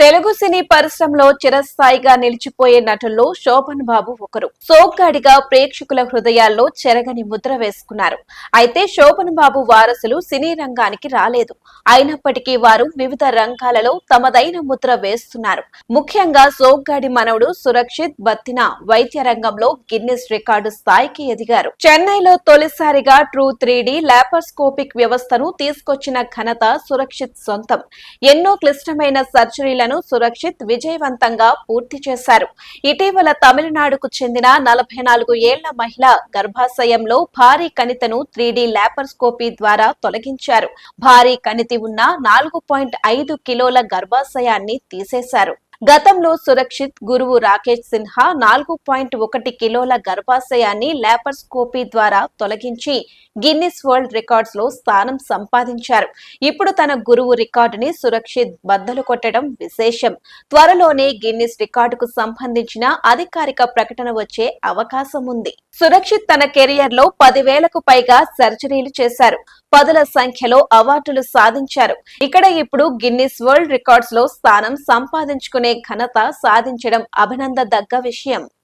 తెలుగు సినీ పరిశ్రమలో చిరస్థాయిగా నిలిచిపోయే నటుల్లో శోభన్ బాబు ఒకరు. సోగ్గాడిగా ప్రేక్షకుల హృదయాల్లో చెరగని ముద్ర వేసుకున్నారు. అయితే శోభన్ బాబు వారసులు సినీ రంగానికి రాలేదు. అయినప్పటికీ వారు వివిధ రంగాలలో తమదైన ముద్ర వేస్తున్నారు. ముఖ్యంగా సోగ్గాడి మనవడు సురక్షిత్ బత్తిన వైద్య రంగంలో గిన్నిస్ రికార్డు స్థాయికి ఎదిగారు. చెన్నైలో తొలిసారిగా ట్రూ త్రీ డి లాపర్స్కోపిక్ వ్యవస్థను తీసుకొచ్చిన ఘనత సురక్షిత్ సొంతం. ఎన్నో క్లిష్టమైన సర్జరీలను సురక్షిత్ విజయవంతంగా పూర్తి చేశారు. ఇటీవల తమిళనాడుకు చెందిన నలభై నాలుగు ఏళ్ళ మహిళ గర్భాశయంలో భారీ కణితను త్రీ డి ద్వారా తొలగించారు. భారీ కణితి ఉన్న నాలుగు పాయింట్ ఐదు కిలోల గర్భాశయాన్ని తీసేశారు. గతంలో సురక్షిత్ గురువు రాకేష్ సిన్హా నాలుగు పాయింట్ ఒకటి కిలోల గర్భాశయాన్ని ల్యాపర్స్కోపీ ద్వారా తొలగించి గిన్నిస్ వరల్డ్ రికార్డ్స్లో స్థానం సంపాదించారు. ఇప్పుడు తన గురువు రికార్డుని సురక్షిత్ బద్దలు కొట్టడం విశేషం. త్వరలోనే గిన్నిస్ రికార్డుకు సంబంధించిన అధికారిక ప్రకటన వచ్చే అవకాశం ఉంది. సురక్షిత్ తన కెరియర్లో పదివేలకు పైగా సర్జరీలు చేశారు. పదుల సంఖ్యలో అవార్డులు సాధించారు. ఇక్కడ ఇప్పుడు గిన్నిస్ వరల్డ్ రికార్డ్స్లో స్థానం సంపాదించుకునే ఘనత సాధించడం అభినందదగ్గ విషయం.